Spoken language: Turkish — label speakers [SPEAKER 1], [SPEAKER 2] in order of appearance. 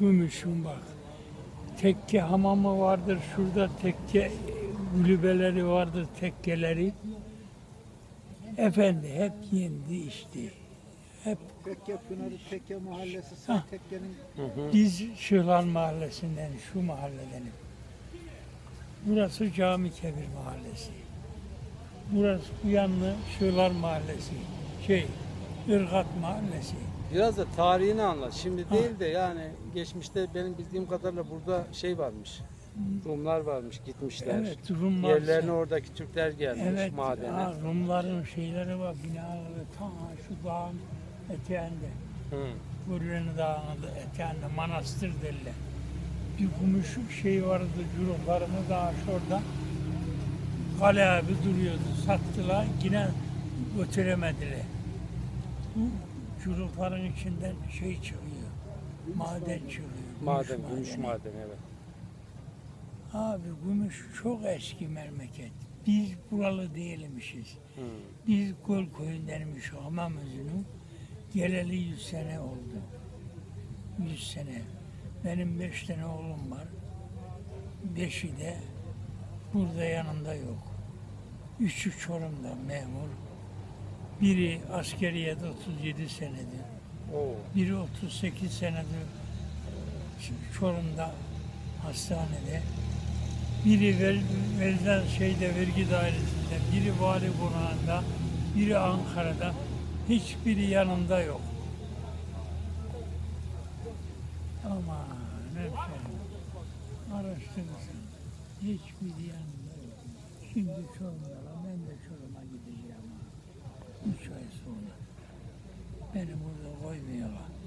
[SPEAKER 1] Gümüşüm bak. Tekke hamamı vardır şurada tekke kulübeleri vardır tekkeleri. Efendi hep yendi içti. Hep
[SPEAKER 2] Tekke Pınarı Tekke Mahallesi sen Tekke'nin
[SPEAKER 1] biz Şıhlar Mahallesi'nden şu mahalledenim. Burası Cami Kebir Mahallesi. Burası bu yanlı Şıhlar Mahallesi. Şey, Irgat Mahallesi.
[SPEAKER 3] Biraz da tarihini anlat. Şimdi değil de yani geçmişte benim bildiğim kadarıyla burada şey varmış. Rumlar varmış gitmişler.
[SPEAKER 1] Evet, Rum var.
[SPEAKER 3] Yerlerine oradaki Türkler gelmiş
[SPEAKER 1] Evet,
[SPEAKER 3] madene.
[SPEAKER 1] ha, Rumların şeyleri var, binaları ta şu dağın eteğinde.
[SPEAKER 3] Hı.
[SPEAKER 1] Gürleni Dağı'nın eteğinde manastır derler. Bir gümüş şey vardı, cüruklarını daha şurada. Kale abi duruyordu, sattılar, yine götüremediler. Bu cürukların içinden şey çıkıyor, maden çıkıyor. gümüş
[SPEAKER 3] Maden, gümüş
[SPEAKER 1] madeni.
[SPEAKER 3] maden evet.
[SPEAKER 1] Abi gümüş çok eski memleket. Biz buralı değilmişiz.
[SPEAKER 3] Hı.
[SPEAKER 1] Biz Göl köyündenmiş hamam özünü. Geleli yüz sene oldu. Yüz sene. Benim beş tane oğlum var. Beşi de burada yanımda yok. Üçü Çorum'da memur. Biri askeriyede 37 senedir.
[SPEAKER 3] Oo.
[SPEAKER 1] Biri 38 senedir Çorum'da hastanede. Biri ver, verilen şeyde vergi dairesinde, biri vali konağında, biri Ankara'da. Hiçbiri yanında yok. Ama ne şey. Araştırırsın. Hiçbiri yanında yok. Şimdi Çorum'da Beni burada koymuyorlar.